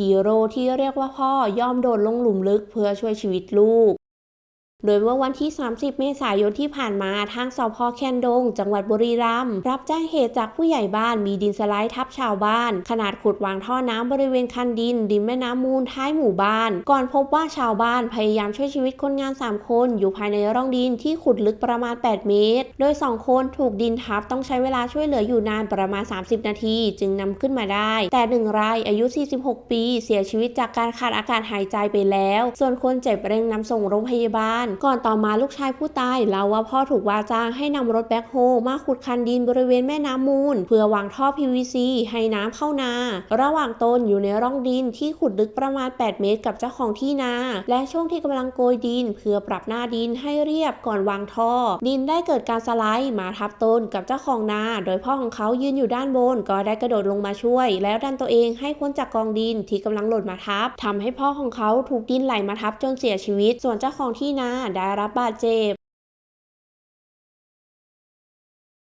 ฮีโร่ที่เรียกว่าพ่อย่อมโดดลงหลุมลึกเพื่อช่วยชีวิตลูก โดยเมื่อวันที่ 30 เมษายนที่ผ่านมา ทางสพแคนดง จังหวัดบุรีรัมย์รับแจ้งเหตุจากผู้ใหญ่บ้านมีดินสไลด์ทับชาวบ้าน ขนาดขุดวางท่อน้ำบริเวณคันดินริมแม่น้ำมูลท้ายหมู่บ้าน ก่อนพบว่าชาวบ้านพยายามช่วยชีวิตคนงาน 3 คน อยู่ภายในร่องดินที่ขุดลึกประมาณ 8 เมตร โดย 2 คนถูกดินทับต้องใช้เวลาช่วยเหลืออยู่นานประมาณ 30 นาที จึงนำขึ้นมาได้ แต่หนึ่งรายอายุ 46 ปี เสียชีวิตจากการขาดอากาศหายใจไปแล้ว ส่วนคนเจ็บเร่งนำส่งโรงพยาบาลก่อนต่อมาลูกชายผู้ตายเล่าว่าพ่อถูกว่าจ้างให้นำรถแบ็คโฮมาขุดคันดินบริเวณแม่น้ำมูล เพื่อวางท่อ PVC ให้น้ำเข้านา ระหว่างตนอยู่ในร่องดินที่ขุดลึกประมาณ 8 เมตรกับเจ้าของที่นา และช่วงที่กำลังโกยดิน เพื่อปรับหน้าดินให้เรียบก่อนวางท่อ ดินได้เกิดการสไลด์มาทับตนกับเจ้าของนา โดยพ่อของเขายืนอยู่ด้านบน ก็ได้กระโดดลงมาช่วย แล้วดันตัวเองให้พ้นจากกองดินที่กำลังหล่นมาทับทำให้พ่อของเขาถูกดินไหลมาทับจนเสียชีวิต ส่วนเจ้าของที่นาได้รับบาดเจ็บ